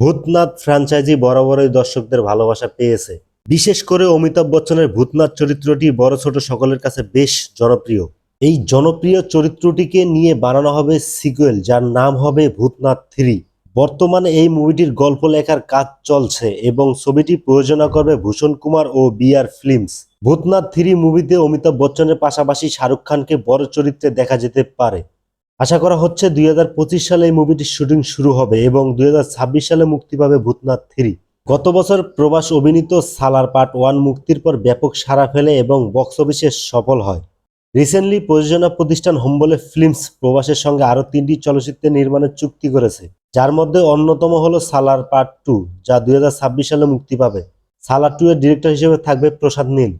Bhutnath franchise বরাবরই দর্শকদের ভালোবাসা পেয়েছে। বিশেষ করে অমিতাভ বচ্চনের ভূতনাথ চরিত্রটি বড় ছোট সকলের কাছে বেশ জনপ্রিয়। এই জনপ্রিয় চরিত্রটিকে নিয়ে বানানো হবে সিকুয়েল যার নাম হবে ভূতনাথ থ্রি। বর্তমানে এই মুভিটির গল্প লেখার কাজ চলছে এবং ছবিটি প্রযোজনা করবে ভূষণ কুমার ও BR Films Bhoothnath three movie Amitabh বচ্চনের পাশাপাশি শাহরুখ খানকে বড় চরিত্রে দেখা যেতে পারে। আশা করা হচ্ছে দুই হাজার পঁচিশ সালে এই মুভিটির শুটিং শুরু হবে এবং দুই হাজার ছাব্বিশ সালে মুক্তি পাবে ভূতনাথ থ্রি। গত বছর প্রবাস অভিনীত সালার পার্ট ওয়ান মুক্তির পর ব্যাপক সাড়া ফেলে এবং বক্স অফিসে সফল হয়। রিসেন্টলি প্রযোজনা প্রতিষ্ঠান হোম্বলে ফিল্মস প্রবাসের সঙ্গে আরও তিনটি চলচ্চিত্র নির্মাণের চুক্তি করেছে, যার মধ্যে অন্যতম হলো সালার পার্ট টু যা দুই হাজার ছাব্বিশ সালে মুক্তি পাবে। সালার টু এর ডিরেক্টর হিসেবে থাকবে প্রসাদ নীল।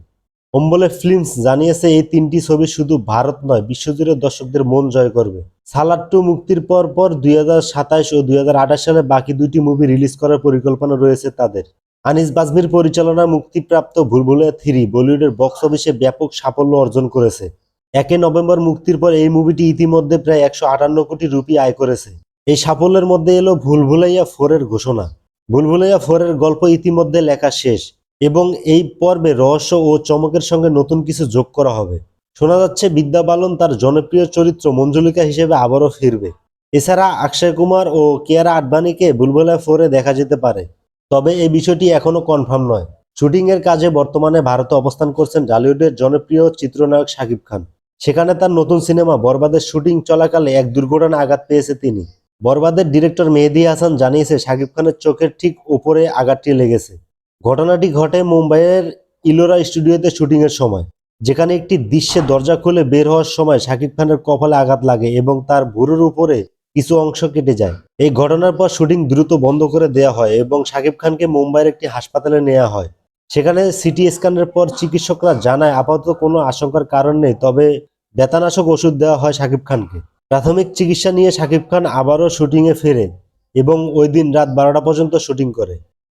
হোমবলে ফিল্মস জানিয়েছে, এই তিনটি ছবি শুধু ভারত নয়, বিশ্বজুড়ে দর্শকদের মন জয় করবে। সালার টু মুক্তির পর পর দুই সাতাশ ও দুই হাজার আঠাশ সালে বাকি দুইটি মুভি রিলিজ করার পরিকল্পনা রয়েছে তাদের। আনিস বাজমির পরিচালনায় মুক্তিপ্রাপ্ত ভুলভুলিয়া থ্রি বলিউডের বক্স অফিসে ব্যাপক সাফল্য অর্জন করেছে। একে নভেম্বর মুক্তির পর এই মুভিটি ইতিমধ্যে প্রায় একশো আটান্ন কোটি রুপি আয় করেছে। এই সাফল্যের মধ্যে এলো ভুলভুলাইয়া ফোরের ঘোষণা। ভুলভুলাইয়া ফোরের গল্প ইতিমধ্যে লেখা শেষ এবং এই পর্বে রহস্য ও চমকের সঙ্গে নতুন কিছু যোগ করা হবে। শোনা যাচ্ছে, বিদ্যা বালন তার জনপ্রিয় চরিত্র মঞ্জুলিকা হিসেবে আবারও ফিরবে। এছাড়া অক্ষয় কুমার ও কিয়ারা আডবাণীকে বুলবুলা ফোরে দেখা যেতে পারে। তবে এই বিষয়টি এখনও কনফার্ম নয়। শুটিং এর কাজে বর্তমানে ভারতে অবস্থান করছেন ঢালিউডের জনপ্রিয় চিত্রনায়ক শাকিব খান। সেখানে তার নতুন সিনেমা বরবাদের শুটিং চলাকালে এক দুর্ঘটনা আঘাত পেয়েছে তিনি। বরবাদের ডিরেক্টর মেহেদি হাসান জানিয়েছে, শাকিব খানের চোখের ঠিক উপরে আঘাতটি লেগেছে। ঘটনাটি ঘটে মুম্বাইয়ের ইলোরা স্টুডিওতে শুটিং এর সময়। যেখানে একটি দৃশ্যে দরজা খুলে বের হওয়ার সময় শাকিব খানের কপালে আঘাত লাগে এবং তার ভুরুর উপরে কিছু অংশ কেটে যায়। এই ঘটনার পর শুটিং দ্রুত বন্ধ করে দেওয়া হয় এবং শাকিব খানকে মুম্বাইয়ের একটি হাসপাতালে নেওয়া হয়। সেখানে সিটি স্ক্যানের পর চিকিৎসকরা জানায়, আপাতত কোনো আশঙ্কার কারণ নেই, তবে বেতানাশক ওষুধ দেওয়া হয় শাকিব খানকে। প্রাথমিক চিকিৎসা নিয়ে শাকিব খান আবারও শুটিংয়ে ফেরে এবং ওই দিন রাত বারোটা পর্যন্ত শুটিং করে।